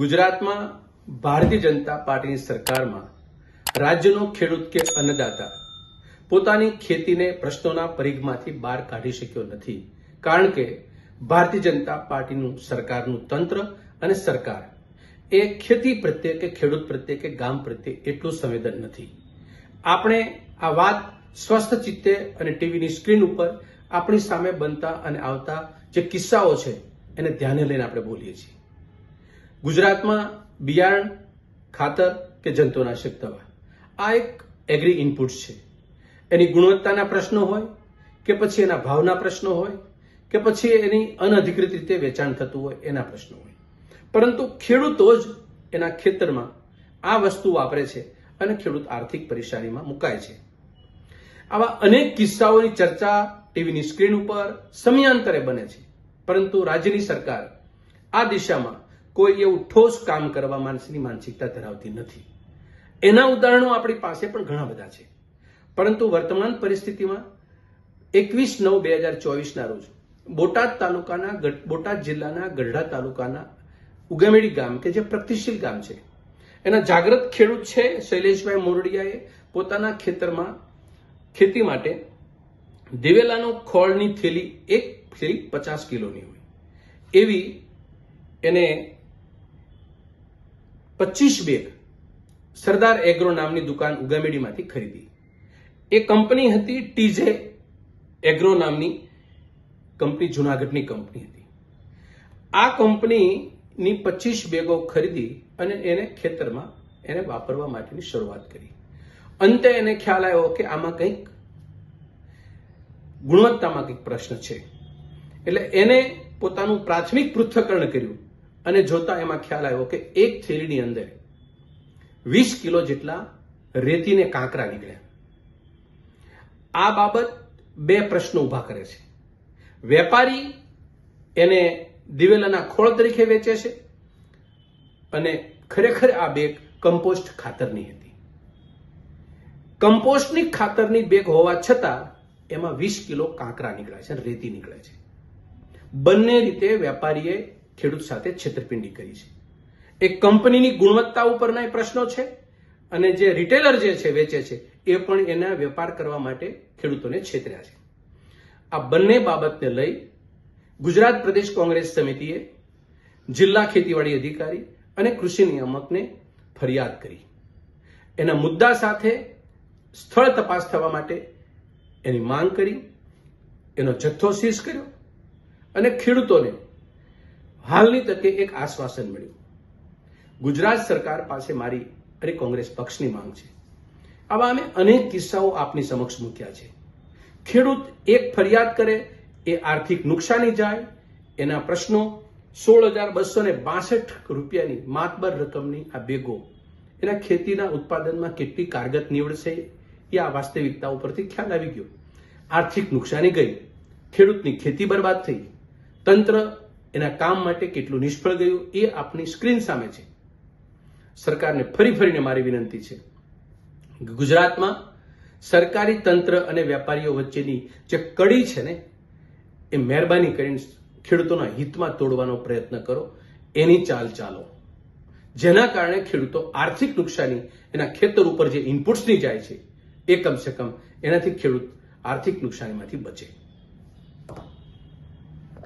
ગુજરાતમાં ભારતીય જનતા પાર્ટીની સરકારમાં રાજ્યનો ખેડૂત કે અન્નદાતા પોતાની ખેતીને પ્રશ્નોના પરિઘમાંથી બહાર કાઢી શક્યો નથી. કારણ કે ભારતીય જનતા પાર્ટીનું સરકારનું તંત્ર અને સરકાર એ ખેતી પ્રત્યે કે ખેડૂત પ્રત્યે કે ગામ પ્રત્યે એટલું સંવેદન નથી. આપણે આ વાત સ્વસ્થ ચિત્તે અને ટીવીની સ્ક્રીન ઉપર આપણી સામે બનતા અને આવતા જે કિસ્સાઓ છે એને ધ્યાને લઈને આપણે બોલીએ છીએ. ગુજરાતમાં બિયારણ, ખાતર કે જંતુનાશક દવા. આ એક એગ્રી ઇનપુટ્સ છે. એની ગુણવત્તાના પ્રશ્નો હોય કે પછી એના ભાવના પ્રશ્નો હોય કે પછી એની અનધિકૃત રીતે વેચાણ થતું હોય એના પ્રશ્નો હોય. પરંતુ ખેડૂતો જ એના ખેતરમાં આ વસ્તુ વાપરે છે અને ખેડૂત આર્થિક પરેશાનીમાં મુકાય છે. આવા અનેક કિસ્સાઓની ચર્ચા ટીવીની સ્ક્રીન ઉપર સમયાંતરે બને છે. પરંતુ રાજ્યની સરકાર આ દિશામાં કોઈ એવું ઠોસ કામ કરવા માણસની માનસિકતા ધરાવતી નથી. એના ઉદાહરણો આપણી પાસે પણ ઘણા બધા છે. પરંતુ વર્તમાન પરિસ્થિતિમાં એકવીસ નવ બે હજાર ચોવીસના રોજ બોટાદ તાલુકાના બોટાદ જિલ્લાના ગઢડા તાલુકાના ઉગામેડી ગામ કે જે પ્રગતિશીલ ગામ છે. એના જાગૃત ખેડૂત છે શૈલેષભાઈ મોરડિયાએ પોતાના ખેતરમાં ખેતી માટે દિવેલાનો ખોળની થેલી એક થેલી પચાસ કિલોની હોય. એવી એને પચીસ બેગ સરદાર એગ્રો નામની દુકાન ઉગામેડીમાંથી ખરીદી. એ કંપની હતી ટીજે એગ્રો નામની કંપની, જુનાગઢની કંપની હતી. આ કંપનીની પચીસ બેગો ખરીદી અને એને ખેતરમાં એને વાપરવા માટેની શરૂઆત કરી. અંતે એને ખ્યાલ આવ્યો કે આમાં કંઈક ગુણવત્તામાં કંઈક પ્રશ્ન છે. એટલે એને પોતાનું પ્રાથમિક પૃથ્થકરણ કર્યું. અને જોતા એમાં ખ્યાલ આવ્યો કે એક થેલીની અંદર વીસ કિલો જેટલા રેતીને કાંકરા નીકળ્યા. આ બાબત બે પ્રશ્નો ઊભા કરે છે. વેપારી એને દિવેલાના ખોળ તરીકે વેચે છે અને ખરેખર આ બેગ કમ્પોસ્ટ ખાતરની હતી. કમ્પોસ્ટની ખાતરની બેગ હોવા છતાં એમાં વીસ કિલો કાંકરા નીકળે છે રેતી નીકળે છે. બંને રીતે વેપારીએ ખેડૂત સાથે છેતરપિંડી કરી છે. એ કંપનીની ગુણવત્તા ઉપરના એ પ્રશ્નો છે અને જે રિટેલર જે છે, વેચે છે, એ પણ એના વેપાર કરવા માટે ખેડૂતોને છેતર્યા છે. આ બંને બાબતને લઈ ગુજરાત પ્રદેશ કોંગ્રેસ સમિતિએ જિલ્લા ખેતીવાડી અધિકારી અને કૃષિ નિયામકને ફરિયાદ કરી. એના મુદ્દા સાથે સ્થળ તપાસ થવા માટે એની માંગ કરી, એનો જથ્થો સીઝ કર્યો અને ખેડૂતોને હાલની તકે એક આશ્વાસન મળ્યું. ગુજરાત સરકાર પાસે મારી અને કોંગ્રેસ પક્ષની માંગ છે. આવા અમે અનેક કિસ્સાઓ આપની સમક્ષ મૂક્યા છે. ખેડૂત એક ફરિયાદ કરે, એ આર્થિક નુકસાની જાય, એના પ્રશ્નો સોળ હજાર બસો ને બાસઠ રૂપિયાની માતબર રકમની આ બેગો એના ખેતીના ઉત્પાદનમાં કેટલી કારગત નીવડશે, એ આ વાસ્તવિકતા ઉપરથી ખ્યાલ આવી ગયો. આર્થિક નુકસાની ગઈ, ખેડૂતની ખેતી બરબાદ થઈ, તંત્ર એના કામ માટે કેટલું નિષ્ફળ ગયું એ આપની સ્ક્રીન સામે છે. સરકારને ફરી ફરીને મારી વિનંતી છે. ગુજરાતમાં સરકારી તંત્ર અને વેપારીઓ વચ્ચેની જે કડી છે ને, એ મહેરબાની કરીને ખેડૂતોના હિતમાં તોડવાનો પ્રયત્ન કરો. એની ચાલ ચાલો. જેના કારણે ખેડૂતો આર્થિક નુકસાની એના ખેતર ઉપર જે ઇનપુટ્સની જાય છે, એ કમસે કમ એનાથી ખેડૂત આર્થિક નુકસાનીમાંથી બચે.